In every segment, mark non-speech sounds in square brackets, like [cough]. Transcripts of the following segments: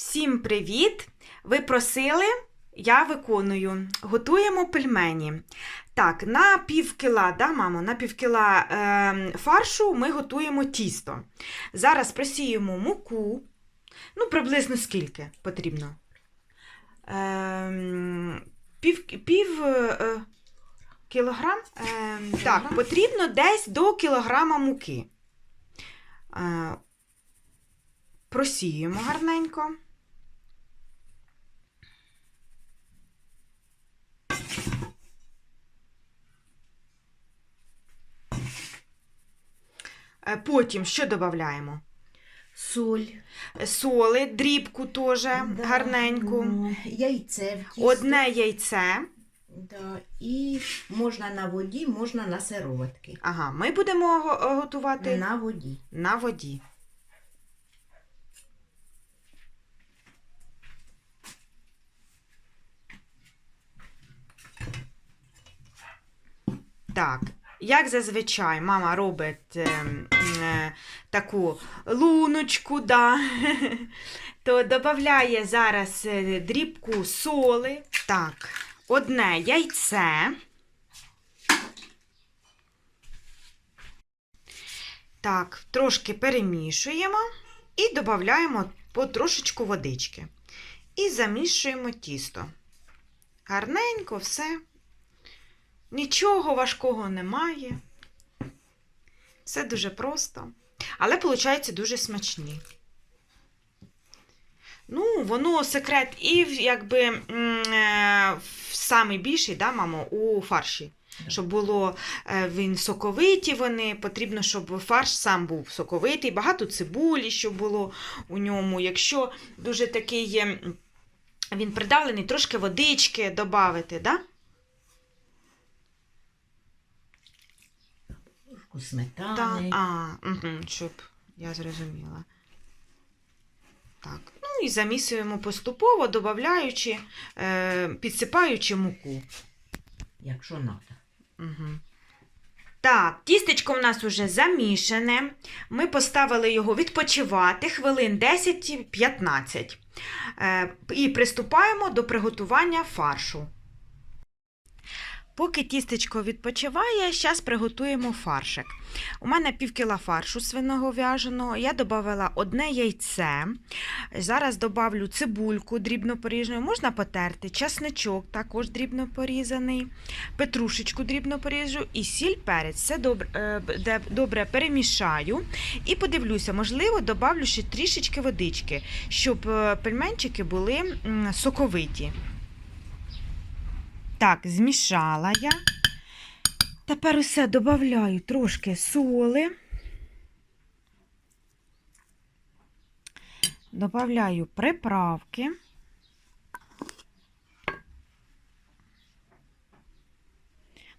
Всім привіт! Ви просили, я виконую. Готуємо пельмені. Так, на пів кіла, да, мамо, на пів кіла е, фаршу ми готуємо тісто. Зараз просіємо муку. Ну, приблизно скільки потрібно? Е, пів, пів е, кілограм? Е, так, потрібно десь до кілограма муки. Е, просіємо гарненько. Потім що додаємо? Соль, Соли, дрібку теж да, гарненьку. яйце в. Одне яйце. Да, і можна на воді, можна на сироватки. Ага, ми будемо го- готувати На воді. на воді. Так, як зазвичай мама робить е, е, таку луночку, да, [laughs] то додає зараз е, дрібку соли. Так, одне яйце. Так, трошки перемішуємо і додаємо потрошечку водички. І замішуємо тісто. Гарненько все. Нічого важкого немає. Все дуже просто. Але виходить дуже смачні. Ну, воно секрет і якби е, самий більший, да, мамо, у фарші. Щоб було е, він соковиті вони, потрібно, щоб фарш сам був соковитий, багато цибулі, щоб було у ньому. Якщо дуже такий є, він придавлений, трошки водички додати, да? Ложку Та, а, угу, щоб я зрозуміла. Так. Ну і замісуємо поступово, додаючи, е, підсипаючи муку. Якщо треба. Угу. Так, тістечко в нас уже замішане. Ми поставили його відпочивати хвилин 10-15. Е, і приступаємо до приготування фаршу. Поки тістечко відпочиває, зараз приготуємо фаршик. У мене пів кіла фаршу свиного в'яженого, я додала одне яйце. Зараз добавлю цибульку дрібно поріжену, можна потерти, часничок також дрібно порізаний, петрушечку дрібно поріжу і сіль, перець. Все добре, е, добре перемішаю і подивлюся, можливо, добавлю ще трішечки водички, щоб е, пельменчики були соковиті. Так, змішала я. Тепер усе додаю трошки соли. Добавляю приправки.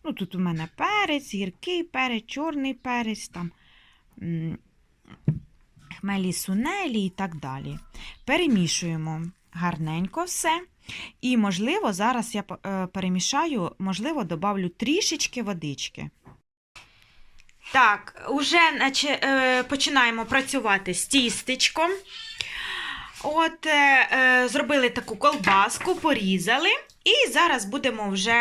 Ну, тут у мене перець, гіркий перець, чорний перець, там хмелі сунелі і так далі. Перемішуємо гарненько все. І, можливо, зараз я е, перемішаю, можливо, добавлю трішечки водички. Так, уже е, починаємо працювати з тістечком. От, е, зробили таку колбаску, порізали. І зараз будемо вже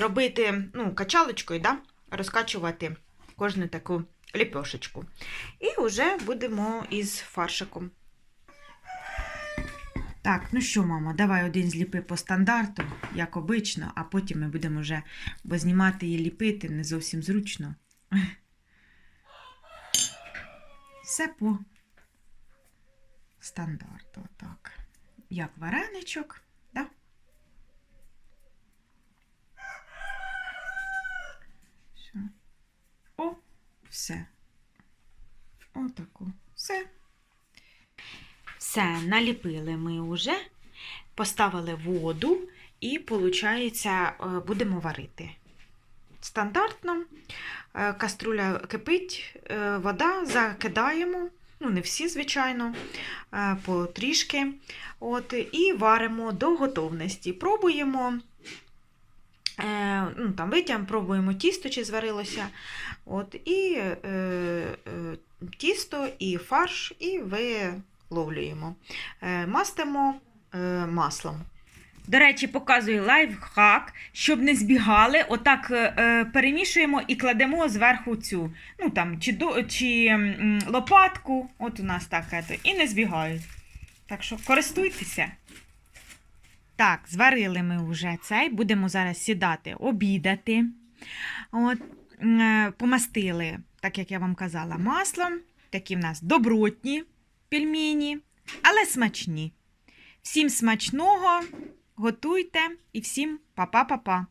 робити ну, качалочкою, да? розкачувати кожну таку ліпешечку. І вже будемо із фаршиком. Так, ну що, мама, давай один зліпи по стандарту, як обично, а потім ми будемо вже, бо знімати і ліпити не зовсім зручно. Все по стандарту, так. Як вареничок, да? Все. О, все. Отако. Все. Все, наліпили ми вже, поставили воду і, виходить, будемо варити. Стандартно, е, каструля кипить, е, вода, закидаємо, ну не всі, звичайно, е, потрішки. От, і варимо до готовності. Пробуємо, е, ну, там витягнемо, пробуємо тісто, чи зварилося. От, і е, е, тісто, і фарш, і ви виловлюємо. Е, Мастимо е, маслом. До речі, показую лайфхак, щоб не збігали. Отак е, перемішуємо і кладемо зверху цю, ну там, чи, чи лопатку. От у нас так, і не збігають. Так що користуйтеся. Так, зварили ми вже цей, будемо зараз сідати, обідати. От, помастили, так як я вам казала, маслом. Такі в нас добротні пельмені, але смачні. Всім смачного, готуйте і всім па-па-па-па.